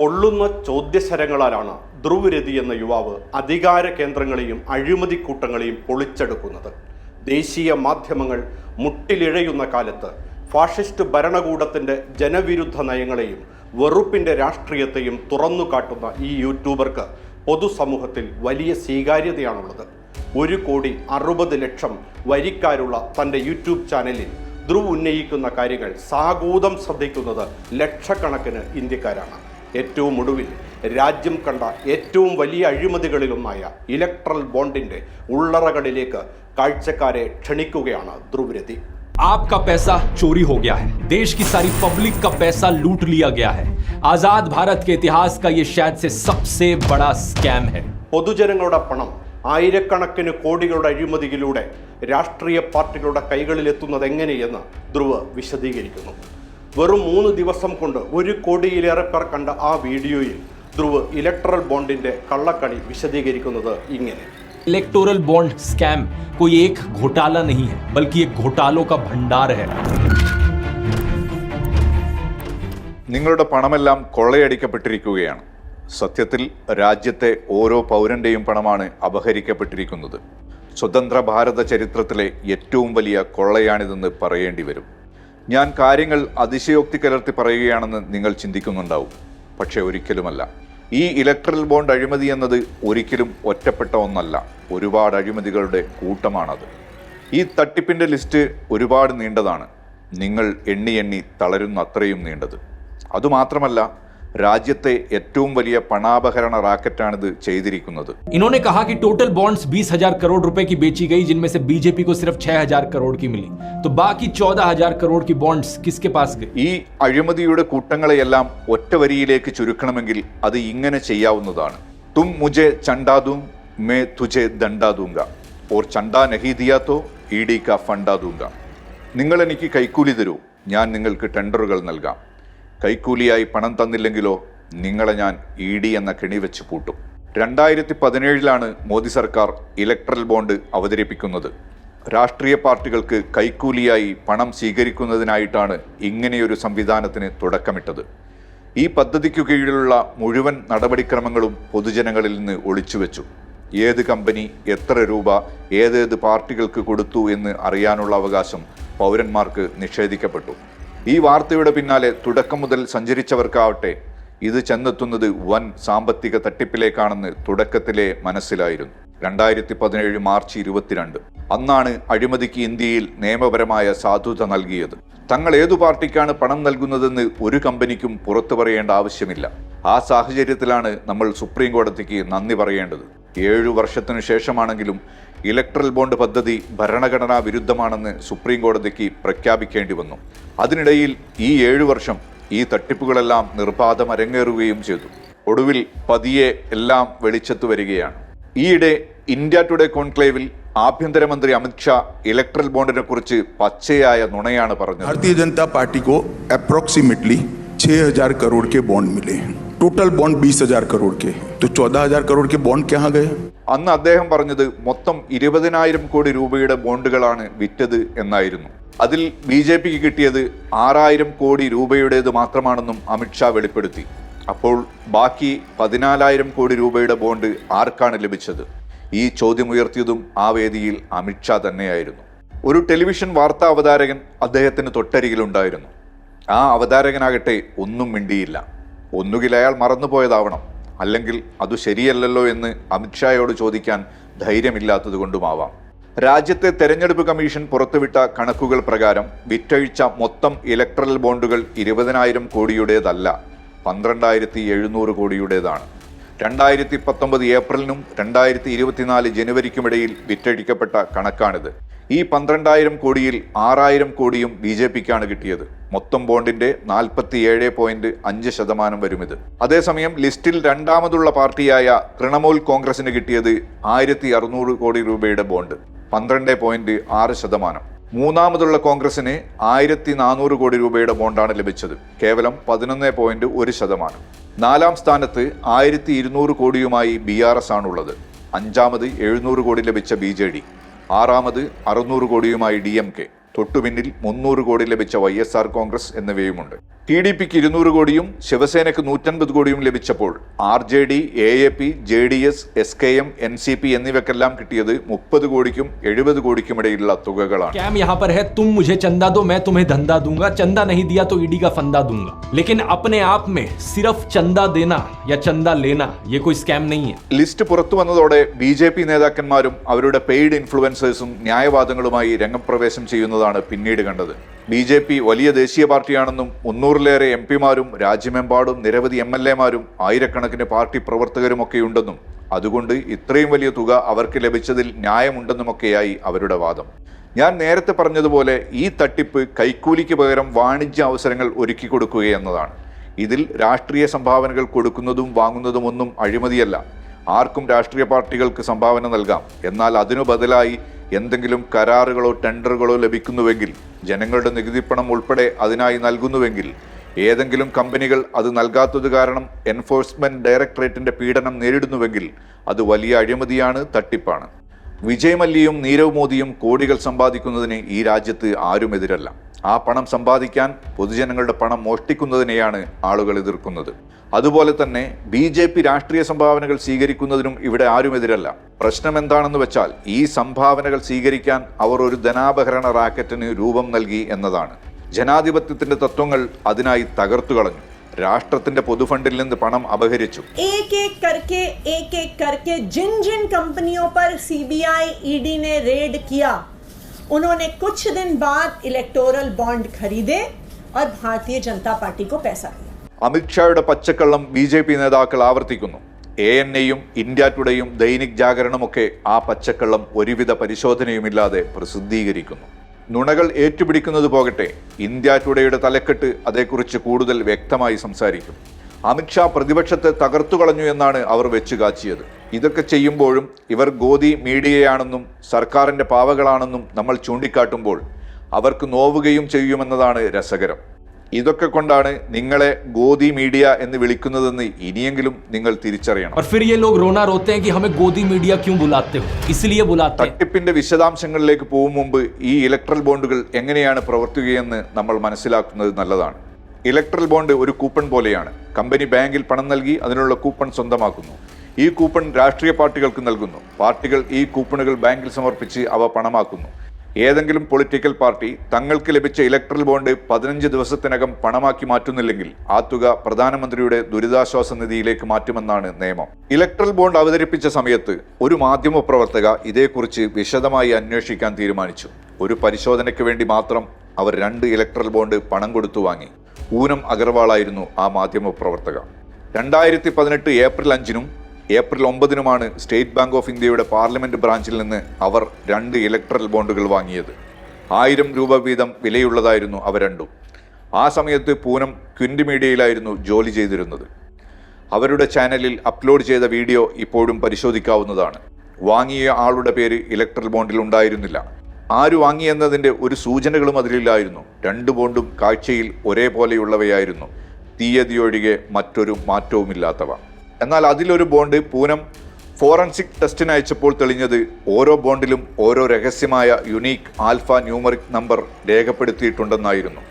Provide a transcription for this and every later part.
പൊള്ളുന്ന ചോദ്യശരങ്ങളാലാണ് ധ്രുവരതി എന്ന യുവാവ് അധികാര കേന്ദ്രങ്ങളെയും അഴിമതി കൂട്ടങ്ങളെയും പൊളിച്ചെടുക്കുന്നത്. ദേശീയ മാധ്യമങ്ങൾ മുട്ടിലിഴയുന്ന കാലത്ത് ഫാഷിസ്റ്റ് ഭരണകൂടത്തിന്റെ ജനവിരുദ്ധ നയങ്ങളെയും വെറുപ്പിന്റെ രാഷ്ട്രീയത്തെയും തുറന്നു കാട്ടുന്ന ഈ യൂട്യൂബർക്ക് പൊതുസമൂഹത്തിൽ വലിയ സ്വീകാര്യതയാണുള്ളത്. ഒരു കോടി അറുപത് ലക്ഷം വരിക്കാരുള്ള തന്റെ യൂട്യൂബ് ചാനലിൽ ധ്രുവ് ഉന്നയിക്കുന്ന കാര്യങ്ങൾ സാഗൂതം ശ്രദ്ധിക്കുന്നത് ലക്ഷക്കണക്കിന് ഇന്ത്യക്കാരാണ്. ഏറ്റവും ഒടുവിൽ രാജ്യം കണ്ട ഏറ്റവും വലിയ അഴിമതികളിലൊന്നായ ഇലക്ട്രൽ ബോണ്ടിന്റെ ഉള്ളറകളിലേക്ക് കാഴ്ചക്കാരെ ക്ഷണിക്കുകയാണ് ധ്രുവരതി आपका पैसा चोरी हो गया है देश की सारी पब्लिक का पैसा लूट लिया गया है आजाद भारत के इतिहास का ये शायद से सबसे बड़ा स्कैम है പൊതുജനങ്ങളുടെ പണം ആയിരക്കണക്കിന് കോടികളുടെ അഴിമതിയിലൂടെ രാഷ്ട്രീയ പാർട്ടികളുടെ കൈകളിലെത്തുന്നത് എങ്ങനെയെന്ന് ധ്രുവ് വിശദീകരിക്കുന്നു വെറും മൂന്ന് ദിവസം കൊണ്ട് ഒരു കോടിയിലേറെ പേർ കണ്ട ആ വീഡിയോയിൽ ധ്രുവ് ഇലക്ട്രൽ ബോണ്ടിന്റെ കള്ളക്കണി വിശദീകരിക്കുന്നത് ഇങ്ങനെ इलेक्टोरल बॉन्ड स्कैम कोई एक घोटाला नहीं है बल्कि एक घोटालों का भंडार है നിങ്ങളുടെ പണമെല്ലാം കൊള്ളയടിക്കപ്പെട്ടിരിക്കുകയാണ് സത്യത്തിൽ രാജ്യത്തെ ഓരോ പൗരന്റെയും പണമാണ് അപഹരിക്കപ്പെട്ടിരിക്കുന്നത് സ്വതന്ത്ര ഭാരത ചരിത്രത്തിലെ ഏറ്റവും വലിയ കൊള്ളയാണിതെന്ന് പറയേണ്ടി വരും ഞാൻ കാര്യങ്ങൾ അതിശയോക്തി കലർത്തി പറയുകയാണെന്ന് നിങ്ങൾ ചിന്തിക്കുന്നുണ്ടാവും. പക്ഷേ ഒരിക്കലുമല്ല. ഈ ഇലക്ട്രൽ ബോണ്ട് അഴിമതി എന്നത് ഒരിക്കലും ഒറ്റപ്പെട്ട ഒന്നല്ല. ഒരുപാട് അഴിമതികളുടെ കൂട്ടമാണത്. ഈ തട്ടിപ്പിന്റെ ലിസ്റ്റ് ഒരുപാട് നീണ്ടതാണ്. നിങ്ങൾ എണ്ണി എണ്ണി തളരുന്ന അത്രയും നീണ്ടത്. അതുമാത്രമല്ല രാജ്യത്തെ ഏറ്റവും വലിയ പണാപഹരണ റാക്കറ്റാണിത് ചെയ്തിരിക്കുന്നത് इन्होंने कहा कि टोटल बॉन्ड्स बीस हजार करोड़ रुपए की बेची गई जिनमें से बीजेपी को सिर्फ छह हजार करोड़ की मिली तो बाकी चौदह हजार करोड़ की बॉन्ड्स किसके पास गई ഈ അഴിമതിയുടെ കൂട്ടങ്ങളെയെല്ലാം ഒറ്റ വരിയിലേക്ക് ചുരുക്കണമെങ്കിൽ അത് ഇങ്ങനെ ചെയ്യാവുന്നതാണ് തും മുജെ ചണ്ടാദൂം മേ തുജെ ദണ്ടാദൂങ്ക ഓർ ചണ്ടാ നഹി ദിയാത്തോ ഇ ഡി കാ ഫണ്ടാദൂങ്ക നിങ്ങൾ എനിക്ക് കൈക്കൂലി തരൂ ഞാൻ നിങ്ങൾക്ക് ടെൻഡറുകൾ നൽകാം കൈക്കൂലിയായി പണം തന്നില്ലെങ്കിലോ നിങ്ങളെ ഞാൻ ഇ ഡി എന്ന കെണി വെച്ച് പൂട്ടും. രണ്ടായിരത്തി പതിനേഴിലാണ് മോദി സർക്കാർ ഇലക്ട്രൽ ബോണ്ട് അവതരിപ്പിക്കുന്നത്. രാഷ്ട്രീയ പാർട്ടികൾക്ക് കൈക്കൂലിയായി പണം സ്വീകരിക്കുന്നതിനായിട്ടാണ് ഇങ്ങനെയൊരു സംവിധാനത്തിന് തുടക്കമിട്ടത്. ഈ പദ്ധതിക്കു കീഴിലുള്ള മുഴുവൻ നടപടിക്രമങ്ങളും പൊതുജനങ്ങളിൽ നിന്ന് ഒളിച്ചുവെച്ചു. ഏത് കമ്പനി എത്ര രൂപ ഏതേത് പാർട്ടികൾക്ക് കൊടുത്തു എന്ന് അറിയാനുള്ള അവകാശം പൗരന്മാർക്ക് നിഷേധിക്കപ്പെട്ടു. ഈ വാർത്തയുടെ പിന്നാലെ തുടക്കം മുതൽ സഞ്ചരിച്ചവർക്കാവട്ടെ ഇത് ചെന്നെത്തുന്നത് വൻ സാമ്പത്തിക തട്ടിപ്പിലേക്കാണെന്ന് തുടക്കത്തിലെ മനസ്സിലായിരുന്നു. രണ്ടായിരത്തി പതിനേഴ് മാർച്ച് ഇരുപത്തിരണ്ട്. അന്നാണ് അഴിമതിക്ക് ഇന്ത്യയിൽ നിയമപരമായ സാധുത നൽകിയത്. തങ്ങൾ ഏതു പാർട്ടിക്കാണ് പണം നൽകുന്നതെന്ന് ഒരു കമ്പനിക്കും പുറത്തു പറയേണ്ട ആവശ്യമില്ല. ആ സാഹചര്യത്തിലാണ് നമ്മൾ സുപ്രീം കോടതിക്ക് നന്ദി പറയേണ്ടത്. ഏഴു വർഷത്തിനു ശേഷമാണെങ്കിലും ഇലക്ട്രൽ ബോണ്ട് പദ്ധതി ഭരണഘടനാ വിരുദ്ധമാണെന്ന് സുപ്രീം കോടതിക്ക് പ്രഖ്യാപിക്കേണ്ടി വന്നു അതിനിടയിൽ ഈ ഏഴു വർഷം ഈ തട്ടിപ്പുകളെല്ലാം നിർബാധം അരങ്ങേറുകയും ചെയ്തു ഒടുവിൽ പതിയെ എല്ലാം വെളിച്ചത്തു വരികയാണ് ഈയിടെ ഇന്ത്യ ടുഡേ കോൺക്ലേവിൽ ആഭ്യന്തരമന്ത്രി അമിത്ഷാ ഇലക്ട്രൽ ബോണ്ടിനെ കുറിച്ച് പച്ചയായ നുണയാണ് പറഞ്ഞത് भारतीय जनता पार्टी को अप्रोक्सीमेटली 6000 करोड़ के बॉन्ड मिले हैं टोटल बॉन्ड 20000 करोड़ के हैं। तो 14000 करोड़ के बॉन्ड कहाँ गए അന്ന് അദ്ദേഹം പറഞ്ഞത് മൊത്തം ഇരുപതിനായിരം കോടി രൂപയുടെ ബോണ്ടുകളാണ് വിറ്റത് എന്നായിരുന്നു. അതിൽ ബി ജെ പിക്ക് കിട്ടിയത് ആറായിരം കോടി രൂപയുടേത് മാത്രമാണെന്നും അമിത്ഷാ വെളിപ്പെടുത്തി. അപ്പോൾ ബാക്കി പതിനാലായിരം കോടി രൂപയുടെ ബോണ്ട് ആർക്കാണ് ലഭിച്ചത്? ഈ ചോദ്യമുയർത്തിയതും ആ വേദിയിൽ അമിത്ഷാ തന്നെയായിരുന്നു. ഒരു ടെലിവിഷൻ വാർത്താ അവതാരകൻ അദ്ദേഹത്തിന് തൊട്ടരികിലുണ്ടായിരുന്നു. ആ അവതാരകനാകട്ടെ ഒന്നും മിണ്ടിയില്ല. ഒന്നുകിൽ അയാൾ മറന്നുപോയതാവണം. അല്ലെങ്കിൽ അത് ശരിയല്ലല്ലോ എന്ന് അമിത്ഷായോട് ചോദിക്കാൻ ധൈര്യമില്ലാത്തത് കൊണ്ടുമാവാം. രാജ്യത്തെ തെരഞ്ഞെടുപ്പ് കമ്മീഷൻ പുറത്തുവിട്ട കണക്കുകൾ പ്രകാരം വിറ്റഴിച്ച മൊത്തം ഇലക്ട്രൽ ബോണ്ടുകൾ ഇരുപതിനായിരം കോടിയുടേതല്ല പന്ത്രണ്ടായിരത്തി എഴുന്നൂറ് കോടിയുടേതാണ്. രണ്ടായിരത്തി പത്തൊമ്പത് ഏപ്രിലിനും രണ്ടായിരത്തി ഇരുപത്തിനാല് ജനുവരിക്കുമിടയിൽ വിറ്റഴിക്കപ്പെട്ട കണക്കാണിത്. ഈ പന്ത്രണ്ടായിരം കോടിയിൽ ആറായിരം കോടിയും ബി ജെ പിക്കാണ് കിട്ടിയത്. മൊത്തം ബോണ്ടിന്റെ നാൽപ്പത്തി ഏഴ് പോയിന്റ് അഞ്ച് ശതമാനം വരും ഇത് അതേസമയം ലിസ്റ്റിൽ രണ്ടാമതുള്ള പാർട്ടിയായ തൃണമൂൽ കോൺഗ്രസിന് കിട്ടിയത് ആയിരത്തി അറുന്നൂറ് കോടി രൂപയുടെ ബോണ്ട്. പന്ത്രണ്ട് പോയിന്റ് ആറ് ശതമാനം. മൂന്നാമതുള്ള കോൺഗ്രസിന് ആയിരത്തി നാനൂറ് കോടി രൂപയുടെ ബോണ്ടാണ് ലഭിച്ചത്. കേവലം പതിനൊന്ന് പോയിന്റ് ഒരു ശതമാനം. നാലാം സ്ഥാനത്ത് ആയിരത്തി ഇരുന്നൂറ് കോടിയുമായി ബി ആർ എസ് ആണുള്ളത്. അഞ്ചാമത് എഴുന്നൂറ് കോടി ലഭിച്ച ബി ജെ ഡി. ആറാമത് അറുന്നൂറ് കോടിയുമായി ഡി എം കെ. തൊട്ടുപിന്നിൽ മുന്നൂറ് കോടി ലഭിച്ച വൈ എസ് ആർ കോൺഗ്രസ് എന്നിവയുമുണ്ട്. ടി ഡി പിക്ക് ഇരുന്നൂറ് കോടിയും ശിവസേനയ്ക്ക് നൂറ്റൻപത് കോടിയും ലഭിച്ചപ്പോൾ R J D A A P J D S S K M N C P എന്നിവക്കെല്ലാം കിട്ടിയത് മുപ്പത് കോടിക്കും എഴുപത് കോടിക്കും ഇടയിലുള്ള തുകകളാണ്. ക്യാം നഹി ദിയാ തോ ഇഡി കാ ഫന്ദ ദൂംഗാ ലേക്കിൻ അപ്നെ ആപ് മേ സിർഫ് ചന്ദ ദേനാ യാ ചന്ദ ലേനാ യേ കോയി സ്കാം നഹീ ഹൈ ലിസ്റ്റ് പുറത്തു വന്നതോടെ ബി ജെ പി നേതാക്കന്മാരും അവരുടെ പെയ്ഡ് ഇൻഫ്ലുവൻസേഴ്സും ന്യായവാദങ്ങളുമായി രംഗപ്രവേശം ചെയ്യുന്നതാണ് പിന്നീട് കണ്ടത്. ബി ജെ പി വലിയ ദേശീയ പാർട്ടിയാണെന്നും മുന്നൂറിലേറെ എം പിമാരും രാജ്യമെമ്പാടും നിരവധി എം എൽ എമാരും ആയിരക്കണക്കിന് പാർട്ടി പ്രവർത്തകരുമൊക്കെയുണ്ടെന്നും അതുകൊണ്ട് ഇത്രയും വലിയ തുക അവർക്ക് ലഭിച്ചതിൽ ന്യായമുണ്ടെന്നുമൊക്കെയായി അവരുടെ വാദം. ഞാൻ നേരത്തെ പറഞ്ഞതുപോലെ ഈ തട്ടിപ്പ് കൈക്കൂലിക്ക് പകരം വാണിജ്യ അവസരങ്ങൾ ഒരുക്കി കൊടുക്കുകയെന്നതാണ് ഇതിൽ രാഷ്ട്രീയ സംഭാവനകൾ കൊടുക്കുന്നതും വാങ്ങുന്നതും ഒന്നും അഴിമതിയല്ല. ആർക്കും രാഷ്ട്രീയ പാർട്ടികൾക്ക് സംഭാവന നൽകാം. എന്നാൽ അതിനു ബദലായി എന്തെങ്കിലും കരാറുകളോ ടെൻഡറുകളോ ലഭിക്കുന്നുവെങ്കിൽ ജനങ്ങളുടെ നികുതിപ്പണം ഉൾപ്പെടെ അതിനായി നൽകുന്നുവെങ്കിൽ ഏതെങ്കിലും കമ്പനികൾ അത് നൽകാത്തത് കാരണം എൻഫോഴ്സ്മെന്റ് ഡയറക്ടറേറ്റിന്റെ പീഡനം നേരിടുന്നുവെങ്കിൽ അത് വലിയ അഴിമതിയാണ് തട്ടിപ്പാണ്. വിജയ് മല്യയും നീരവ് മോദിയും കോടികൾ സമ്പാദിക്കുന്നതിന് ഈ രാജ്യത്ത് ആരും എതിരല്ല. ആ പണം സമ്പാദിക്കാൻ പൊതുജനങ്ങളുടെ പണം മോഷ്ടിക്കുന്നതിനെയാണ് ആളുകൾ എതിർക്കുന്നത്. അതുപോലെ തന്നെ ബി ജെ പി രാഷ്ട്രീയ സംഭാവനകൾ സ്വീകരിക്കുന്നതിനും ഇവിടെ ആരും എതിരല്ല. പ്രശ്നം എന്താണെന്ന് വെച്ചാൽ ഈ സംഭാവനകൾ സ്വീകരിക്കാൻ അവർ ഒരു ധനാപഹരണ റാക്കറ്റിന് രൂപം നൽകി എന്നതാണ്. ജനാധിപത്യത്തിന്റെ തത്വങ്ങൾ അതിനായി തകർത്തു കളഞ്ഞു രാഷ്ട്രത്തിന്റെ പൊതുഫണ്ടിൽ നിന്ന് പണം അപഹരിച്ചു एक एक करके एक एक करके जिन जिन कंपनियों पर सीबीआई ईडी ने रेड किया उन्होंने कुछ दिन बाद इलेक्टोरल बॉन्ड खरीदे और भारतीय जनता पार्टी को पैसा दिया അമിത്ഷായുടെ പച്ചക്കള്ളം ബി ജെ പി നേതാക്കൾ ആവർത്തിക്കുന്നു എ എൻ എയും ഇന്ത്യ ടുഡേയും ദൈനിക് ജാഗരണമൊക്കെ ആ പച്ചക്കള്ളം ഒരുവിധ പരിശോധനയുമില്ലാതെ പ്രസിദ്ധീകരിക്കുന്നു നുണകൾ ഏറ്റുപിടിക്കുന്നത് പോകട്ടെ. ഇന്ത്യ ടുഡേയുടെ തലക്കെട്ട് അതേക്കുറിച്ച് കൂടുതൽ വ്യക്തമായി സംസാരിക്കും. അമിത്ഷാ പ്രതിപക്ഷത്തെ തകർത്തു കളഞ്ഞു എന്നാണ് അവർ വെച്ചു കാച്ചിയത്. ഇതൊക്കെ ചെയ്യുമ്പോഴും ഇവർ ഗോദി മീഡിയയാണെന്നും സർക്കാരിന്റെ പാവകളാണെന്നും നമ്മൾ ചൂണ്ടിക്കാട്ടുമ്പോൾ അവർക്ക് നോവുകയും ചെയ്യുമെന്നതാണ് രസകരം. ഇതൊക്കെ കൊണ്ടാണ് നിങ്ങളെ ഗോദി മീഡിയ എന്ന് വിളിക്കുന്നതെന്ന് ഇനിയെങ്കിലും നിങ്ങൾ തിരിച്ചറിയണം. തട്ടിപ്പിന്റെ വിശദാംശങ്ങളിലേക്ക് പോകും മുമ്പ് ഈ ഇലക്ട്രൽ ബോണ്ടുകൾ എങ്ങനെയാണ് പ്രവർത്തിക്കുകയെന്ന് നമ്മൾ മനസ്സിലാക്കുന്നത് നല്ലതാണ്. ഇലക്ട്രൽ ബോണ്ട് ഒരു കൂപ്പൺ പോലെയാണ്. കമ്പനി ബാങ്കിൽ പണം നൽകി അതിനുള്ള കൂപ്പൺ സ്വന്തമാക്കുന്നു. ഈ കൂപ്പൺ രാഷ്ട്രീയ പാർട്ടികൾക്ക് നൽകുന്നു. പാർട്ടികൾ ഈ കൂപ്പണുകൾ ബാങ്കിൽ സമർപ്പിച്ച് അവ പണമാക്കുന്നു. ഏതെങ്കിലും പൊളിറ്റിക്കൽ പാർട്ടി തങ്ങൾക്ക് ലഭിച്ച ഇലക്ട്രൽ ബോണ്ട് പതിനഞ്ച് ദിവസത്തിനകം പണമാക്കി മാറ്റുന്നില്ലെങ്കിൽ ആ തുക പ്രധാനമന്ത്രിയുടെ ദുരിതാശ്വാസ നിധിയിലേക്ക് മാറ്റുമെന്നാണ് നിയമം. ഇലക്ട്രൽ ബോണ്ട് അവതരിപ്പിച്ച സമയത്ത് ഒരു മാധ്യമ പ്രവർത്തക ഇതേക്കുറിച്ച് വിശദമായി അന്വേഷിക്കാൻ തീരുമാനിച്ചു. ഒരു പരിശോധനയ്ക്ക് വേണ്ടി മാത്രം അവർ രണ്ട് ഇലക്ട്രൽ ബോണ്ട് പണം കൊടുത്തു വാങ്ങി. ഊനം അഗർവാളായിരുന്നു ആ മാധ്യമ പ്രവർത്തക. രണ്ടായിരത്തി പതിനെട്ട് ഏപ്രിൽ അഞ്ചിനും ഏപ്രിൽ ഒമ്പതിനുമാണ് സ്റ്റേറ്റ് ബാങ്ക് ഓഫ് ഇന്ത്യയുടെ പാർലമെന്റ് ബ്രാഞ്ചിൽ നിന്ന് അവർ രണ്ട് ഇലക്ട്രൽ ബോണ്ടുകൾ വാങ്ങിയത്. ആയിരം രൂപ വീതം വിലയുള്ളതായിരുന്നു അവ രണ്ടും. ആ സമയത്ത് പൂനം ക്വിൻഡ് മീഡിയയിലായിരുന്നു ജോലി ചെയ്തിരുന്നത്. അവരുടെ ചാനലിൽ അപ്ലോഡ് ചെയ്ത വീഡിയോ ഇപ്പോഴും പരിശോധിക്കാവുന്നതാണ്. വാങ്ങിയ ആളുടെ പേര് ഇലക്ട്രൽ ബോണ്ടിൽ ഉണ്ടായിരുന്നില്ല. ആര് വാങ്ങിയെന്നതിന്റെ ഒരു സൂചനകളും അതിലില്ലായിരുന്നു. രണ്ട് ബോണ്ടും കാഴ്ചയിൽ ഒരേപോലെയുള്ളവയായിരുന്നു. തീയതിയൊഴികെ മറ്റൊരു മാറ്റവുമില്ലാത്തവ. എന്നാൽ അതിലൊരു ബോണ്ട് പൂനം ഫോറൻസിക് ടെസ്റ്റിന് അയച്ചപ്പോൾ തെളിഞ്ഞത് ഓരോ ബോണ്ടിലും ഓരോ രഹസ്യമായ യുണീക്ക് ആൽഫ ന്യൂമറിക് നമ്പർ രേഖപ്പെടുത്തിയിട്ടുണ്ടെന്നായിരുന്നു.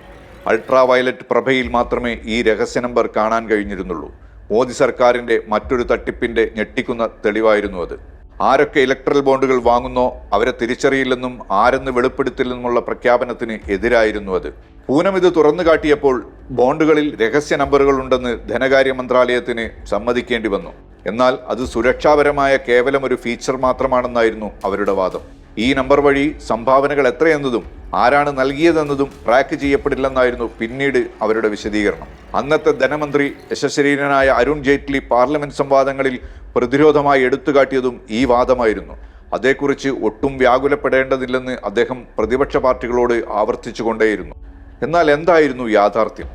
അൾട്രാ വയലറ്റ് പ്രഭയിൽ മാത്രമേ ഈ രഹസ്യ നമ്പർ കാണാൻ കഴിഞ്ഞിരുന്നുള്ളൂ. മോദി സർക്കാരിന്റെ മറ്റൊരു തട്ടിപ്പിന്റെ ഞെട്ടിക്കുന്ന തെളിവായിരുന്നു അത്. ആരൊക്കെ ഇലക്ട്രൽ ബോണ്ടുകൾ വാങ്ങുന്നോ അവരെ തിരിച്ചറിയില്ലെന്നും ആരെന്ന് വെളിപ്പെടുത്തില്ലെന്നുമുള്ള പ്രഖ്യാപനത്തിന് എതിരായിരുന്നു അത്. പൂനം ഇത് തുറന്നു കാട്ടിയപ്പോൾ ബോണ്ടുകളിൽ രഹസ്യ നമ്പറുകൾ ഉണ്ടെന്ന് ധനകാര്യ മന്ത്രാലയത്തിന് സമ്മതിക്കേണ്ടി വന്നു. എന്നാൽ അത് സുരക്ഷാപരമായ കേവലം ഒരു ഫീച്ചർ മാത്രമാണെന്നായിരുന്നു അവരുടെ വാദം. ഈ നമ്പർ വഴി സംഭാവനകൾ എത്രയെന്നതും ആരാണ് നൽകിയതെന്നതും ട്രാക്ക് ചെയ്യപ്പെടില്ലെന്നായിരുന്നു പിന്നീട് അവരുടെ വിശദീകരണം. അന്നത്തെ ധനമന്ത്രി യശശരീരനായ അരുൺ ജെയ്റ്റ്ലി പാർലമെന്റ് സംവാദങ്ങളിൽ പ്രതിരോധമായി എടുത്തുകാട്ടിയതും ഈ വാദമായിരുന്നു. അതേക്കുറിച്ച് ഒട്ടും വ്യാകുലപ്പെടേണ്ടതില്ലെന്ന് അദ്ദേഹം പ്രതിപക്ഷ പാർട്ടികളോട് ആവർത്തിച്ചുകൊണ്ടേയിരുന്നു. എന്നാൽ എന്തായിരുന്നു യാഥാർത്ഥ്യം?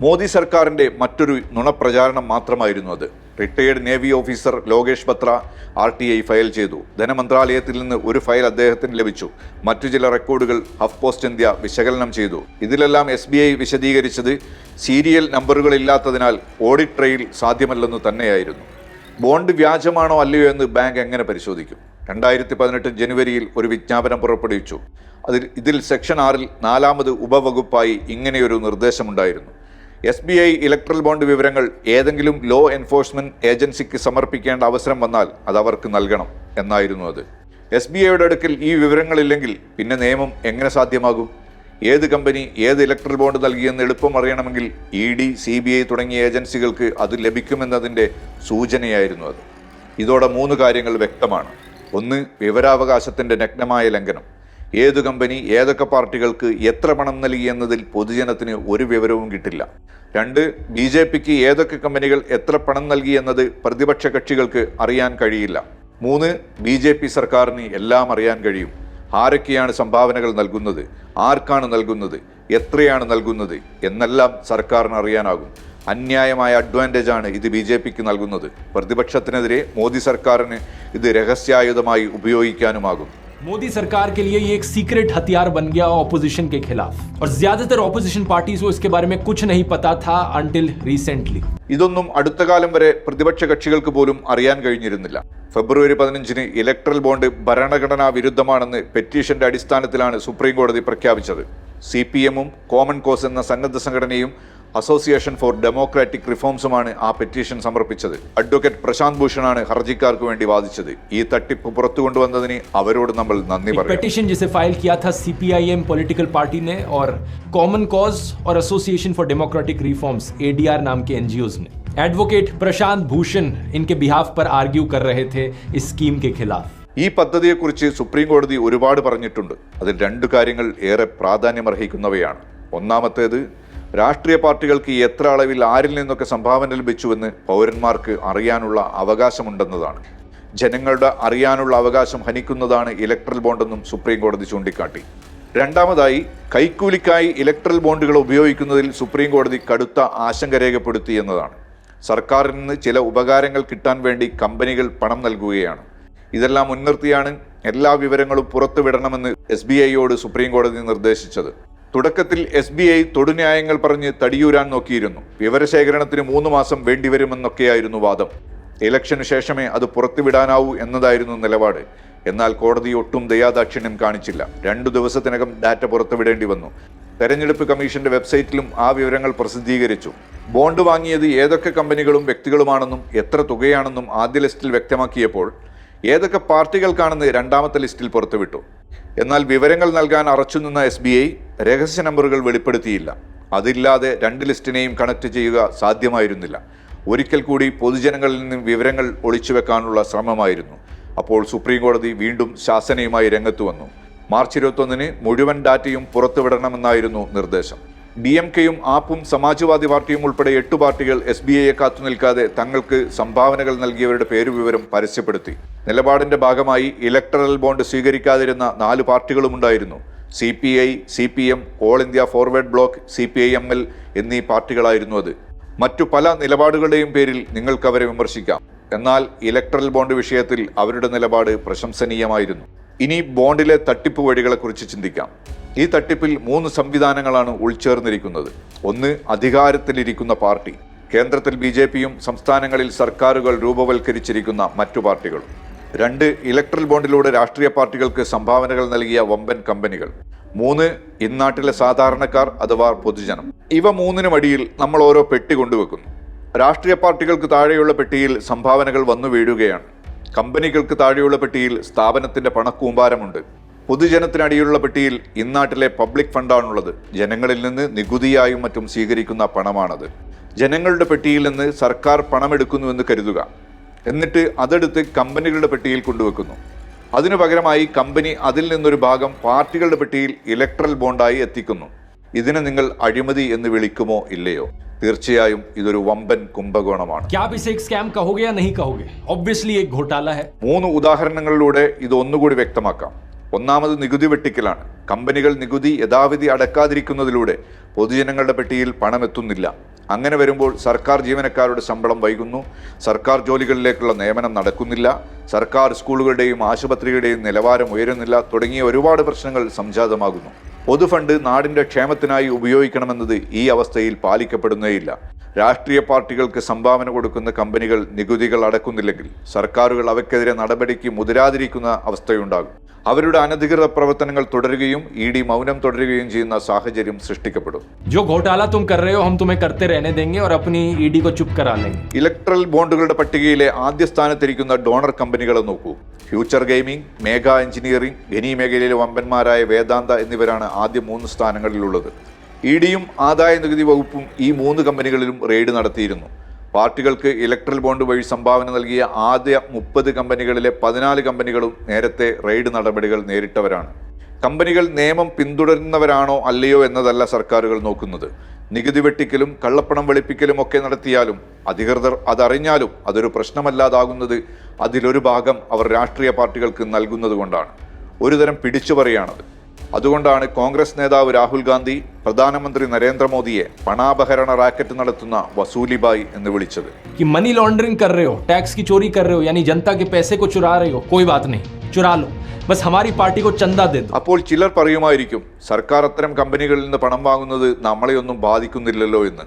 മോദി സർക്കാരിന്റെ മറ്റൊരു നുണപ്രചാരണം മാത്രമായിരുന്നു അത്. Retired navy officer Lokesh Batra R T I file ചെയ്തു. ധനമന്ത്രാലയത്തിൽ നിന്ന് ഒരു ഫയൽ അദ്ദേഹത്തിന് ലഭിച്ചു. മറ്റു ചില റെക്കോർഡുകൾ ഹഫ് പോസ്റ്റ് ഇന്ത്യ വിശകലനം ചെയ്തു. ഇതിലെല്ലാം എസ് ബി ഐ വിശദീകരിച്ചത് സീരിയൽ നമ്പറുകളില്ലാത്തതിനാൽ ഓഡിറ്റ് ട്രെയിൽ സാധ്യമല്ലെന്ന് തന്നെയായിരുന്നു. ബോണ്ട് വ്യാജമാണോ അല്ലയോ എന്ന് ബാങ്ക് എങ്ങനെ പരിശോധിക്കും? രണ്ടായിരത്തി പതിനെട്ട് ജനുവരിയിൽ ഒരു വിജ്ഞാപനം പുറപ്പെടുവിച്ചു. അതിൽ ഇതിൽ സെക്ഷൻ ആറിൽ നാലാമത് ഉപവകുപ്പായി ഇങ്ങനെയൊരു നിർദ്ദേശമുണ്ടായിരുന്നു. S B I electoral bond വിവരങ്ങൾ ഏതെങ്കിലും ലോ എൻഫോഴ്സ്മെന്റ് ഏജൻസിക്ക് സമർപ്പിക്കേണ്ട അവസരം വന്നാൽ അത് അവർക്ക് നൽകണം എന്നായിരുന്നു അത്. എസ് ബി ഐയുടെ അടുക്കൽ ഈ വിവരങ്ങളില്ലെങ്കിൽ പിന്നെ നിയമം എങ്ങനെ സാധ്യമാകും? ഏത് കമ്പനി ഏത് ഇലക്ട്രൽ ബോണ്ട് നൽകിയെന്ന് എളുപ്പം അറിയണമെങ്കിൽ E D C B I തുടങ്ങിയ ഏജൻസികൾക്ക് അത് ലഭിക്കുമെന്നതിന്റെ സൂചനയായിരുന്നു അത്. ഇതോടെ മൂന്ന് കാര്യങ്ങൾ വ്യക്തമാണ്. ഒന്ന് വിവരാവകാശത്തിന്റെ നഗ്നമായ ലംഘനം. ഏതു കമ്പനി ഏതൊക്കെ പാർട്ടികൾക്ക് എത്ര പണം നൽകി എന്നതിൽ പൊതുജനത്തിന് ഒരു വിവരവും കിട്ടില്ല. രണ്ട് ബി ജെ പിക്ക് ഏതൊക്കെ കമ്പനികൾ എത്ര പണം നൽകി എന്നത് പ്രതിപക്ഷ കക്ഷികൾക്ക് അറിയാൻ കഴിയില്ല. മൂന്ന് ബി ജെ പി സർക്കാരിന് എല്ലാം അറിയാൻ കഴിയും. ആരൊക്കെയാണ് സംഭാവനകൾ നൽകുന്നത്? ആർക്കാണ് നൽകുന്നത്? എത്രയാണ് നൽകുന്നത്? എന്നെല്ലാം സർക്കാരിന് അറിയാനാകും. അന്യായമായ അഡ്വാൻറ്റേജ് ആണ് ഇത് ബി ജെ പിക്ക് നൽകുന്നത് പ്രതിപക്ഷത്തിനെതിരെ മോദി സർക്കാരിന് ഇത് രഹസ്യായുധമായി ഉപയോഗിക്കാനുമാകും मोदी सरकार के लिए ये एक सीक्रेट हथियार बन गया ऑपोजिशन के खिलाफ और ज्यादातर ऑपोजिशन पार्टीज को इसके बारे में कुछ नहीं पता था अनटिल रिसेंटली ഇതൊന്നും അടുത്ത കാലം വരെ പ്രതിപക്ഷ കക്ഷികൾക്ക് പോലും അറിയാൻ കഴിഞ്ഞിരുന്നില്ല ഫെബ്രുവരി പതിനഞ്ചിന് ഇലക്ട്രൽ ബോണ്ട് ഭരണഘടനാ വിരുദ്ധമാണെന്ന് പെറ്റീഷന്റെ അടിസ്ഥാനത്തിലാണ് സുപ്രീം കോടതി പ്രഖ്യാപിച്ചത് സി പി എമ്മും കോമൺ കോസ് എന്ന സന്നദ്ധ സംഘടനയും അസോസിയേഷൻ ഫോർ ഡെമോക്രാറ്റിക് റിഫോംസുമാണ് ആ പെറ്റീഷൻ സമർപ്പിച്ചത് അഡ്വക്കേറ്റ് പ്രശാന്ത് ഭൂഷണാണ് ഹർജിക്കാർക്ക് വേണ്ടി വാദിച്ചത് ഈ തട്ടിപ്പ് പുറത്തു കൊണ്ടുവന്നതിന് അവരോട് നമ്മൾ നന്ദി एक പറയാം पेटिशन जिसे फाइल किया था सीपीआईएम पॉलिटिकल पार्टी ने और कॉमन कॉज और association for democratic reforms ADR नाम के एनजीओज ने एडवोकेट प्रशांत भूषण इनके बिहाफ पर आर्ग्यू कर रहे थे इस स्कीम के खिलाफ ഈ പദ്ധതിയെക്കുറിച്ച് സുപ്രീം കോടതി ഒരുപാട് പറഞ്ഞിട്ടുണ്ട് അതിൽ രണ്ട് കാര്യങ്ങൾ ഏറെ പ്രാധാന്യമർഹിക്കുന്നവയാണ് ഒന്നാമത്തേത് രാഷ്ട്രീയ പാർട്ടികൾക്ക് എത്ര അളവിൽ ആരിൽ നിന്നൊക്കെ സംഭാവന ലഭിച്ചുവെന്ന് പൗരന്മാർക്ക് അറിയാനുള്ള അവകാശമുണ്ടെന്നതാണ്. ജനങ്ങളുടെ അറിയാനുള്ള അവകാശം ഹനിക്കുന്നതാണ് ഇലക്ട്രൽ ബോണ്ടെന്നും സുപ്രീം കോടതി ചൂണ്ടിക്കാട്ടി. രണ്ടാമതായി കൈക്കൂലിക്കായി ഇലക്ട്രൽ ബോണ്ടുകൾ ഉപയോഗിക്കുന്നതിൽ സുപ്രീം കോടതി കടുത്ത ആശങ്ക രേഖപ്പെടുത്തി എന്നതാണ്. സർക്കാരിൽ നിന്ന് ചില ഉപകാരങ്ങൾ കിട്ടാൻ വേണ്ടി കമ്പനികൾ പണം നൽകുകയാണ്. ഇതെല്ലാം മുൻനിർത്തിയാണ് എല്ലാ വിവരങ്ങളും പുറത്തുവിടണമെന്ന് എസ് ബി ഐയോട് സുപ്രീം കോടതി നിർദ്ദേശിച്ചത്. തുടക്കത്തിൽ എസ് ബി ഐ തൊടുന്യായങ്ങൾ പറഞ്ഞ് തടിയൂരാൻ നോക്കിയിരുന്നു. വിവരശേഖരണത്തിന് മൂന്ന് മാസം വേണ്ടിവരുമെന്നൊക്കെയായിരുന്നു വാദം. ഇലക്ഷന് ശേഷമേ അത് പുറത്തുവിടാനാവൂ എന്നതായിരുന്നു നിലപാട്. എന്നാൽ കോടതി ഒട്ടും ദയാദാക്ഷിണ്യം കാണിച്ചില്ല. രണ്ടു ദിവസത്തിനകം ഡാറ്റ പുറത്തുവിടേണ്ടി വന്നു. തെരഞ്ഞെടുപ്പ് കമ്മീഷന്റെ വെബ്സൈറ്റിലും ആ വിവരങ്ങൾ പ്രസിദ്ധീകരിച്ചു. ബോണ്ട് വാങ്ങിയത് ഏതൊക്കെ കമ്പനികളും വ്യക്തികളുമാണെന്നും എത്ര തുകയാണെന്നും ആദ്യ ലിസ്റ്റിൽ വ്യക്തമാക്കിയപ്പോൾ ഏതൊക്കെ പാർട്ടികൾക്കാണെന്ന് രണ്ടാമത്തെ ലിസ്റ്റിൽ പുറത്തുവിട്ടു. എന്നാൽ വിവരങ്ങൾ നൽകാൻ അറച്ചുനിന്ന എസ് ബി ഐ രഹസ്യ നമ്പറുകൾ വെളിപ്പെടുത്തിയില്ല. അതില്ലാതെ രണ്ട് ലിസ്റ്റിനെയും കണക്ട് ചെയ്യുക സാധ്യമായിരുന്നില്ല. ഒരിക്കൽ കൂടി പൊതുജനങ്ങളിൽ നിന്നും വിവരങ്ങൾ ഒളിച്ചുവെക്കാനുള്ള ശ്രമമായിരുന്നു. അപ്പോൾ സുപ്രീം കോടതി വീണ്ടും ശാസനയുമായി രംഗത്ത് വന്നു. മാർച്ച് ഇരുപത്തൊന്നിന് മുഴുവൻ ഡാറ്റയും പുറത്തുവിടണമെന്നായിരുന്നു നിർദ്ദേശം. ഡി എം കെയും ആപ്പും സമാജ്വാദി പാർട്ടിയും ഉൾപ്പെടെ എട്ട് പാർട്ടികൾ എസ് ബി ഐയെ കാത്തുനിൽക്കാതെ തങ്ങൾക്ക് സംഭാവനകൾ നൽകിയവരുടെ പേരുവിവരം പരസ്യപ്പെടുത്തി. നിലപാടിന്റെ ഭാഗമായി ഇലക്ടറൽ ബോണ്ട് സ്വീകരിക്കാതിരുന്ന നാല് പാർട്ടികളുമുണ്ടായിരുന്നു C P I C P M all India forward bloc C P I M L എന്നീ പാർട്ടികളായിരുന്നു അത്. മറ്റു പല നിലപാടുകളുടെയും പേരിൽ നിങ്ങൾക്ക് അവരെ വിമർശിക്കാം. എന്നാൽ ഇലക്ടറൽ ബോണ്ട് വിഷയത്തിൽ അവരുടെ നിലപാട് പ്രശംസനീയമായിരുന്നു. ഇനി ബോണ്ടിലെ തട്ടിപ്പ് വഴികളെക്കുറിച്ച് ചിന്തിക്കാം. ഈ തട്ടിപ്പിൽ മൂന്ന് സംവിധാനങ്ങളാണ് ഉൾച്ചേർന്നിരിക്കുന്നത്. ഒന്ന് അധികാരത്തിലിരിക്കുന്ന പാർട്ടി. കേന്ദ്രത്തിൽ ബി ജെ പിയും സംസ്ഥാനങ്ങളിൽ സർക്കാരുകൾ രൂപവൽക്കരിച്ചിരിക്കുന്ന മറ്റു പാർട്ടികളും. രണ്ട് ഇലക്ട്രൽ ബോണ്ടിലൂടെ രാഷ്ട്രീയ പാർട്ടികൾക്ക് സംഭാവനകൾ നൽകിയ വമ്പൻ കമ്പനികൾ. മൂന്ന് ഇന്നാട്ടിലെ സാധാരണക്കാർ അഥവാ പൊതുജനം. ഇവ മൂന്നിനും അടിയിൽ നമ്മൾ ഓരോ പെട്ടി കൊണ്ടുവെക്കുന്നു. രാഷ്ട്രീയ പാർട്ടികൾക്ക് താഴെയുള്ള പെട്ടിയിൽ സംഭാവനകൾ വന്നു വീഴുകയാണ്. കമ്പനികൾക്ക് താഴെയുള്ള പെട്ടിയിൽ സ്ഥാപനത്തിന്റെ പണക്കൂമ്പാരമുണ്ട്. പൊതുജനത്തിനടിയിലുള്ള പെട്ടിയിൽ ഇന്നാട്ടിലെ പബ്ലിക് ഫണ്ടാണുള്ളത്. ജനങ്ങളിൽ നിന്ന് നികുതിയായും മറ്റും സ്വീകരിക്കുന്ന പണമാണത്. ജനങ്ങളുടെ പെട്ടിയിൽ നിന്ന് സർക്കാർ പണമെടുക്കുന്നുവെന്ന് കരുതുക. എന്നിട്ട് അതെടുത്ത് കമ്പനികളുടെ പെട്ടിയിൽ കൊണ്ടുവെക്കുന്നു. അതിനു പകരമായി കമ്പനി അതിൽ നിന്നൊരു ഭാഗം പാർട്ടികളുടെ പെട്ടിയിൽ ഇലക്ട്രൽ ബോണ്ടായി എത്തിക്കുന്നു. ഇതിനെ നിങ്ങൾ അഴിമതി എന്ന് വിളിക്കുമോ ഇല്ലയോ? തീർച്ചയായും ഇതൊരു വമ്പൻ കുംഭകോണമാണ്. സ്കാം കഹുകയാ നഹി മൂന്ന് ഉദാഹരണങ്ങളിലൂടെ ഇത് ഒന്നുകൂടി വ്യക്തമാക്കാം. ഒന്നാമത് നികുതി വെട്ടിക്കലാണ്. കമ്പനികൾ നികുതി യഥാവിധി അടക്കാതിരിക്കുന്നതിലൂടെ പൊതുജനങ്ങളുടെ പെട്ടിയിൽ പണമെത്തുന്നില്ല. അങ്ങനെ വരുമ്പോൾ സർക്കാർ ജീവനക്കാരുടെ ശമ്പളം വൈകുന്നു. സർക്കാർ ജോലികളിലേക്കുള്ള നിയമനം നടക്കുന്നില്ല. സർക്കാർ സ്കൂളുകളുടെയും ആശുപത്രികളുടെയും നിലവാരം ഉയരുന്നില്ല. തുടങ്ങിയ ഒരുപാട് പ്രശ്നങ്ങൾ സംജാതമാകുന്നു. പൊതുഫണ്ട് നാടിന്റെ ക്ഷേമത്തിനായി ഉപയോഗിക്കണമെന്നത് ഈ അവസ്ഥയിൽ പാലിക്കപ്പെടുന്നേയില്ല. രാഷ്ട്രീയ പാർട്ടികൾക്ക് സംഭാവന കൊടുക്കുന്ന കമ്പനികൾ നികുതികൾ അടക്കുന്നില്ലെങ്കിൽ സർക്കാരുകൾ അവയ്ക്കെതിരെ നടപടിക്ക് മുതിരാതിരിക്കുന്ന അവസ്ഥയുണ്ടാകും. അവരുടെ അനധികൃത പ്രവർത്തനങ്ങൾ തുടരുകയും ഇ ഡി മൗനം തുടരുകയും ചെയ്യുന്ന സാഹചര്യം സൃഷ്ടിക്കപ്പെടും. ഇലക്ട്രൽ ബോണ്ടുകളുടെ പട്ടികയിലെ ആദ്യ സ്ഥാനത്തിരിക്കുന്ന ഡോണർ കമ്പനികളെ നോക്കൂ. ഫ്യൂച്ചർ ഗെയിമിംഗ് മേഘ എഞ്ചിനീയറിംഗ് ഗനി മേഖലയിലെ വമ്പന്മാരായ വേദാന്ത എന്നിവരാണ് ആദ്യ മൂന്ന് സ്ഥാനങ്ങളിലുള്ളത്. ഇ ഡിയും ആദായ നികുതി വകുപ്പും ഈ മൂന്ന് കമ്പനികളിലും റെയ്ഡ് നടത്തിയിരുന്നു. പാർട്ടികൾക്ക് ഇലക്ട്രൽ ബോണ്ട് വഴി സംഭാവന നൽകിയ ആദ്യ മുപ്പത് കമ്പനികളിലെ പതിനാല് കമ്പനികളും നേരത്തെ റെയ്ഡ് നടപടികൾ നേരിട്ടവരാണ്. കമ്പനികൾ നിയമം പിന്തുടരുന്നവരാണോ അല്ലയോ എന്നതല്ല സർക്കാരുകൾ നോക്കുന്നത്. നികുതി വെട്ടിക്കലും കള്ളപ്പണം വെളുപ്പിക്കലും ഒക്കെ നടത്തിയാലും അധികൃതർ അതറിഞ്ഞാലും അതൊരു പ്രശ്നമല്ലാതാകുന്നത് അതിലൊരു ഭാഗം അവർ രാഷ്ട്രീയ പാർട്ടികൾക്ക് നൽകുന്നത് കൊണ്ടാണ്. ഒരുതരം പിടിച്ചുപറിയാണത്. അതുകൊണ്ടാണ് കോൺഗ്രസ് നേതാവ് രാഹുൽ ഗാന്ധി പ്രധാനമന്ത്രി നരേന്ദ്രമോദിയെ പണാപഹരണ റാക്കറ്റ് നടത്തുന്ന വസൂലിബായി എന്ന് വിളിച്ചത്. മണി ലോണ്ടറിംഗ് കർ ടാക്സ് ചോറി ചോരി യാനി ജനത കെ ചുരാറയോ കോയി ബാത് നഹീ ചുരാ ബസ് ഹമാരി പാർട്ടി കോ ചന്ദ അപ്പോൾ ചിലർ പറയുമായിരിക്കും സർക്കാർ അത്തരം കമ്പനികളിൽ നിന്ന് പണം വാങ്ങുന്നത് നമ്മളെയൊന്നും ബാധിക്കുന്നില്ലല്ലോ എന്ന്.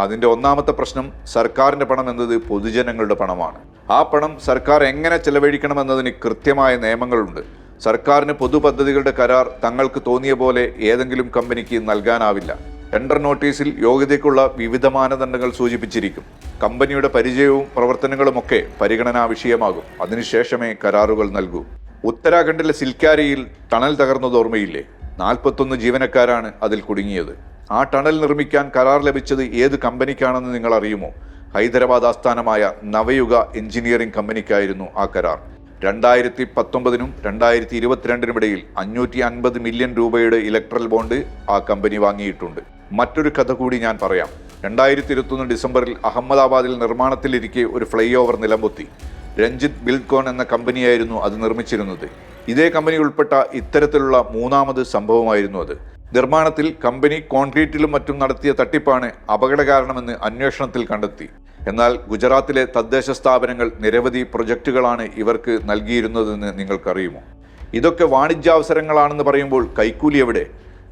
അതിന്റെ ഒന്നാമത്തെ പ്രശ്നം സർക്കാരിന്റെ പണം എന്നത് പൊതുജനങ്ങളുടെ പണമാണ്. ആ പണം സർക്കാർ എങ്ങനെ ചെലവഴിക്കണമെന്നതിന് കൃത്യമായ നിയമങ്ങളുണ്ട്. സർക്കാരിന് പൊതുപദ്ധതികളുടെ കരാർ തങ്ങൾക്ക് തോന്നിയ പോലെ ഏതെങ്കിലും കമ്പനിക്ക് നൽകാനാവില്ല. ടെൻഡർ നോട്ടീസിൽ യോഗ്യതയ്ക്കുള്ള വിവിധ മാനദണ്ഡങ്ങൾ സൂചിപ്പിച്ചിരിക്കും. കമ്പനിയുടെ പരിചയവും പ്രവർത്തനങ്ങളുമൊക്കെ പരിഗണനാ വിഷയമാകും. അതിനുശേഷമേ കരാറുകൾ നൽകൂ. ഉത്തരാഖണ്ഡിലെ സിൽക്കാരിയിൽ ടണൽ തകർന്നത് ഓർമ്മയില്ലേ? നാൽപ്പത്തൊന്ന് ജീവനക്കാരാണ് അതിൽ കുടുങ്ങിയത്. ആ ടണൽ നിർമ്മിക്കാൻ കരാർ ലഭിച്ചത് ഏത് കമ്പനിക്കാണെന്ന് നിങ്ങൾ അറിയുമോ ഹൈദരാബാദ് ആസ്ഥാനമായ നവയുഗ എഞ്ചിനീയറിംഗ് കമ്പനിക്കായിരുന്നു ആ കരാർ. രണ്ടായിരത്തി പത്തൊമ്പതിനും രണ്ടായിരത്തി ഇരുപത്തിരണ്ടിനും ഇടയിൽ അഞ്ഞൂറ്റി അൻപത് മില്യൺ രൂപയുടെ ഇലക്ട്രൽ ബോണ്ട് ആ കമ്പനി വാങ്ങിയിട്ടുണ്ട്. മറ്റൊരു കഥ കൂടി ഞാൻ പറയാം. രണ്ടായിരത്തി ഇരുപത്തൊന്ന് ഡിസംബറിൽ അഹമ്മദാബാദിൽ നിർമ്മാണത്തിലിരിക്കെ ഒരു ഫ്ലൈ ഓവർ നിലംപൊത്തി. രഞ്ജിത്ത് ബിൽകോൺ എന്ന കമ്പനിയായിരുന്നു അത് നിർമ്മിച്ചിരുന്നത്. ഇതേ കമ്പനി ഉൾപ്പെട്ട ഇത്തരത്തിലുള്ള മൂന്നാമത് സംഭവമായിരുന്നു അത്. നിർമ്മാണത്തിൽ കമ്പനി കോൺക്രീറ്റിലും മറ്റും നടത്തിയ തട്ടിപ്പാണ് അപകട കാരണമെന്ന് അന്വേഷണത്തിൽ കണ്ടെത്തി. എന്നാൽ ഗുജറാത്തിലെ തദ്ദേശ സ്ഥാപനങ്ങൾ നിരവധി പ്രൊജക്റ്റുകളാണ് ഇവർക്ക് നൽകിയിരുന്നതെന്ന് നിങ്ങൾക്കറിയുമോ? ഇതൊക്കെ വാണിജ്യാവസരങ്ങളാണെന്ന് പറയുമ്പോൾ കൈക്കൂലി എവിടെ?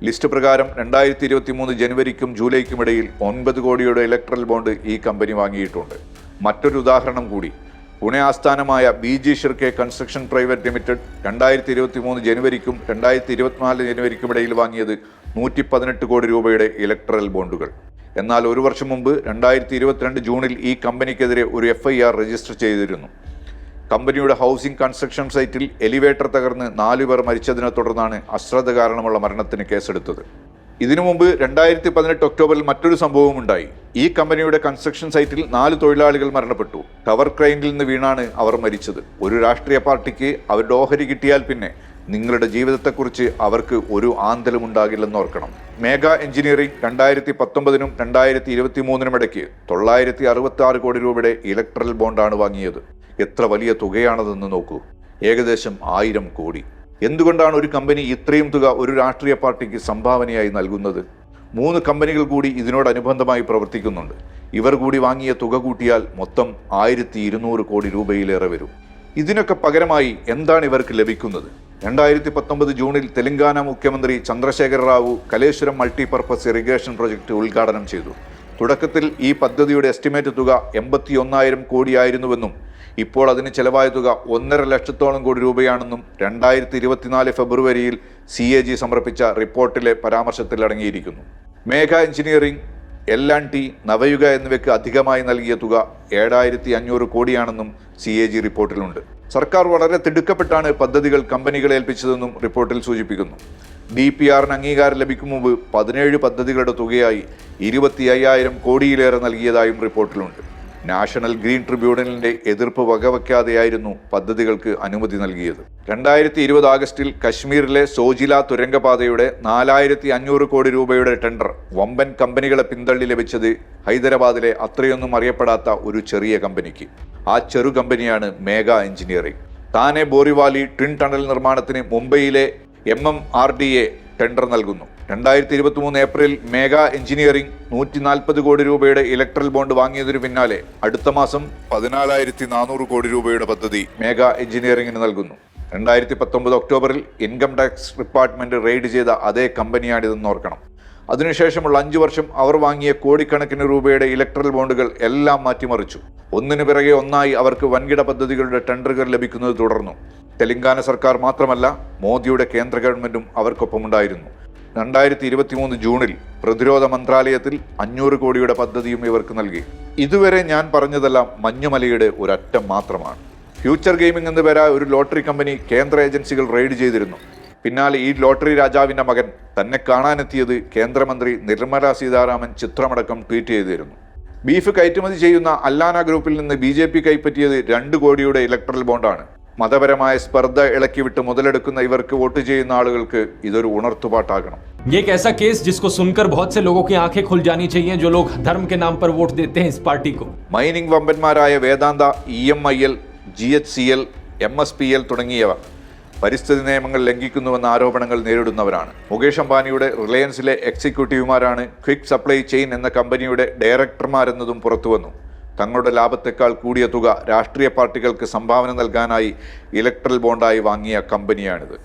ലിസ്റ്റ് പ്രകാരം രണ്ടായിരത്തി ഇരുപത്തി മൂന്ന് ജനുവരിക്കും ജൂലൈക്കും ഇടയിൽ ഒൻപത് കോടിയുടെ ഇലക്ട്രൽ ബോണ്ട് ഈ കമ്പനി വാങ്ങിയിട്ടുണ്ട്. മറ്റൊരു ഉദാഹരണം കൂടി. പുണെ ആസ്ഥാനമായ B G Shirke construction private limited രണ്ടായിരത്തി ഇരുപത്തി മൂന്ന് ജനുവരിക്കും രണ്ടായിരത്തി ഇരുപത്തിനാല് ജനുവരിക്കും ഇടയിൽ വാങ്ങിയത് നൂറ്റി പതിനെട്ട് കോടി രൂപയുടെ ഇലക്ട്രൽ ബോണ്ടുകൾ. എന്നാൽ ഒരു വർഷം മുമ്പ് രണ്ടായിരത്തി ഇരുപത്തിരണ്ട് ജൂണിൽ ഈ കമ്പനിക്കെതിരെ ഒരു എഫ് രജിസ്റ്റർ ചെയ്തിരുന്നു. കമ്പനിയുടെ ഹൗസിംഗ് കൺസ്ട്രക്ഷൻ സൈറ്റിൽ എലിവേറ്റർ തകർന്ന് നാലു പേർ മരിച്ചതിനെ തുടർന്നാണ് അശ്രദ്ധ കാരണമുള്ള മരണത്തിന് കേസെടുത്തത്. ഇതിനു മുമ്പ് രണ്ടായിരത്തി പതിനെട്ട് ഒക്ടോബറിൽ മറ്റൊരു സംഭവം ഉണ്ടായി. ഈ കമ്പനിയുടെ കൺസ്ട്രക്ഷൻ സൈറ്റിൽ നാല് തൊഴിലാളികൾ മരണപ്പെട്ടു. ടവർ ക്രൈനിൽ നിന്ന് വീണാണ് അവർ മരിച്ചത്. ഒരു രാഷ്ട്രീയ പാർട്ടിക്ക് അവരുടെ ഓഹരി കിട്ടിയാൽ പിന്നെ നിങ്ങളുടെ ജീവിതത്തെക്കുറിച്ച് അവർക്ക് ഒരു ആന്തലും ഉണ്ടാകില്ലെന്ന് ഓർക്കണം. മേഘ എഞ്ചിനീയറിംഗ് രണ്ടായിരത്തി പത്തൊമ്പതിനും രണ്ടായിരത്തി ഇരുപത്തി മൂന്നിനും ഇടയ്ക്ക് തൊള്ളായിരത്തി അറുപത്തി ആറ് കോടി രൂപയുടെ ഇലക്ട്രൽ ബോണ്ടാണ് വാങ്ങിയത്. എത്ര വലിയ തുകയാണതെന്ന് നോക്കൂ. ഏകദേശം ആയിരം കോടി. എന്തുകൊണ്ടാണ് ഒരു കമ്പനി ഇത്രയും തുക ഒരു രാഷ്ട്രീയ പാർട്ടിക്ക് സംഭാവനയായി നൽകുന്നത്? മൂന്ന് കമ്പനികൾ കൂടി ഇതിനോടനുബന്ധമായി പ്രവർത്തിക്കുന്നുണ്ട്. ഇവർ കൂടി വാങ്ങിയ തുക കൂട്ടിയാൽ മൊത്തം ആയിരത്തി കോടി രൂപയിലേറെ വരും. ഇതിനൊക്കെ പകരമായി എന്താണ് ഇവർക്ക് ലഭിക്കുന്നത്? രണ്ടായിരത്തി പത്തൊമ്പത് ജൂണിൽ തെലങ്കാന മുഖ്യമന്ത്രി Chandrashekhara Rao Kaleshwaram multipurpose irrigation project ഉദ്ഘാടനം ചെയ്തു. തുടക്കത്തിൽ ഈ പദ്ധതിയുടെ എസ്റ്റിമേറ്റ് തുക എൺപത്തി ഒന്നായിരം കോടിയായിരുന്നുവെന്നും ഇപ്പോൾ അതിന് ചെലവായ തുക ഒന്നര ലക്ഷത്തോളം കോടി രൂപയാണെന്നും രണ്ടായിരത്തി ഇരുപത്തിനാല് ഫെബ്രുവരിയിൽ സി എ ജി സമർപ്പിച്ച റിപ്പോർട്ടിലെ പരാമർശത്തിൽ അടങ്ങിയിരിക്കുന്നു Megha engineering L T Navayuga എന്നിവയ്ക്ക് അധികമായി നൽകിയ തുക ഏഴായിരത്തി അഞ്ഞൂറ് കോടിയാണെന്നും സി എ ജി റിപ്പോർട്ടിലുണ്ട്. സർക്കാർ വളരെ തിടുക്കപ്പെട്ടാണ് പദ്ധതികൾ കമ്പനികളെ ഏൽപ്പിച്ചതെന്നും റിപ്പോർട്ടിൽ സൂചിപ്പിക്കുന്നു. ഡി പി ആറിന് അംഗീകാരം ലഭിക്കും മുമ്പ് പതിനേഴ് പദ്ധതികളുടെ തുകയായി ഇരുപത്തി അയ്യായിരം കോടിയിലേറെ നൽകിയതായും റിപ്പോർട്ടിലുണ്ട്. നാഷണൽ ഗ്രീൻ ട്രിബ്യൂണലിന്റെ എതിർപ്പ് വകവയ്ക്കാതെയായിരുന്നു പദ്ധതികൾക്ക് അനുമതി നൽകിയത്. രണ്ടായിരത്തി ഇരുപത് ആഗസ്റ്റിൽ കശ്മീരിലെ സോജില തുരങ്കപാതയുടെ നാലായിരത്തി അഞ്ഞൂറ് കോടി രൂപയുടെ ടെൻഡർ വമ്പൻ കമ്പനികളെ പിന്തള്ളി ലഭിച്ചത് ഹൈദരാബാദിലെ അത്രയൊന്നും അറിയപ്പെടാത്ത ഒരു ചെറിയ കമ്പനിക്ക്. ആ ചെറു കമ്പനിയാണ് Megha engineering. Thane Borivali twin tunnel നിർമ്മാണത്തിന് മുംബൈയിലെ M M R D A tender നൽകുന്നു. രണ്ടായിരത്തി ഇരുപത്തി മൂന്ന് ഏപ്രിൽ മേഘ എഞ്ചിനീയറിംഗ് നൂറ്റി നാൽപ്പത് കോടി രൂപയുടെ ഇലക്ട്രൽ ബോണ്ട് വാങ്ങിയതിനു പിന്നാലെ അടുത്ത മാസം പതിനാലായിരത്തി നാനൂറ് കോടി രൂപയുടെ പദ്ധതി മേഘ എഞ്ചിനീയറിംഗിന് നൽകുന്നു. രണ്ടായിരത്തി പത്തൊമ്പത് ഒക്ടോബറിൽ ഇൻകം ടാക്സ് ഡിപ്പാർട്ട്മെന്റ് റെയ്ഡ് ചെയ്ത അതേ കമ്പനിയാണിതെന്ന് ഓർക്കണം. അതിനുശേഷമുള്ള അഞ്ചു വർഷം അവർ വാങ്ങിയ കോടിക്കണക്കിന് രൂപയുടെ ഇലക്ട്രൽ ബോണ്ടുകൾ എല്ലാം മാറ്റിമറിച്ചു. ഒന്നിനു പിറകെ ഒന്നായി അവർക്ക് വൻകിട പദ്ധതികളുടെ ടെൻഡറുകൾ ലഭിക്കുന്നത് തുടർന്നു. തെലങ്കാന സർക്കാർ മാത്രമല്ല മോദിയുടെ കേന്ദ്ര ഗവൺമെന്റും അവർക്കൊപ്പമുണ്ടായിരുന്നു. രണ്ടായിരത്തി ഇരുപത്തി മൂന്ന് ജൂണിൽ പ്രതിരോധ മന്ത്രാലയത്തിൽ അഞ്ഞൂറ് കോടിയുടെ പദ്ധതിയും ഇവർക്ക് നൽകി. ഇതുവരെ ഞാൻ പറഞ്ഞതെല്ലാം മഞ്ഞുമലയുടെ ഒരറ്റം മാത്രമാണ്. ഫ്യൂച്ചർ ഗെയിമിംഗ് എന്ന് പേരായ ഒരു ലോട്ടറി കമ്പനി കേന്ദ്ര ഏജൻസികൾ റെയ്ഡ് ചെയ്തിരുന്നു. പിന്നാലെ ഈ ലോട്ടറി രാജാവിന്റെ മകൻ തന്നെ കാണാനെത്തിയത് കേന്ദ്രമന്ത്രി നിർമ്മല സീതാരാമൻ ചിത്രമടക്കം ട്വീറ്റ് ചെയ്തിരുന്നു. ബീഫ് കയറ്റുമതി ചെയ്യുന്ന അല്ലാന ഗ്രൂപ്പിൽ നിന്ന് ബി കൈപ്പറ്റിയത് രണ്ട് കോടിയുടെ ഇലക്ട്രൽ ബോണ്ടാണ്. മതപരമായ സ്പർദ്ധ ഇളക്കിവിട്ട് മുതലെടുക്കുന്ന ഇവർക്ക് വോട്ട് ചെയ്യുന്ന ആളുകൾക്ക് ഇതൊരു ഉണർത്തുപാട്ടാകണം ये एक ऐसा केस जिसको सुनकर बहुत से लोगों की आंखें खुल जानी चाहिए जो लोग धर्म के नाम पर वोट देते हैं इस पार्टी को mining വമ്പന്മാരായ Vedanta E M I L G H C L M S P L തുടങ്ങിയവ പരിസ്ഥിതി നിയമങ്ങൾ ലംഘിക്കുന്നുവെന്ന ആരോപണങ്ങൾ നേരിടുന്നവരാണ് മുകേഷ് അംബാനിയുടെ റിലയൻസിലെ എക്സിക്യൂട്ടീവുമാരാണ് ക്വിക്ക് സപ്ലൈ ചെയിൻ എന്ന കമ്പനിയുടെ ഡയറക്ടർമാരെന്നതും പുറത്തുവന്നു തങ്ങളുടെ ലാഭത്തെക്കാൾ കൂടിയ തുക രാഷ്ട്രീയ പാർട്ടികൾക്ക് സംഭാവന നൽകാനായി ഇലക്ട്രൽ ബോണ്ടായി വാങ്ങിയ കമ്പനിയാണിത്.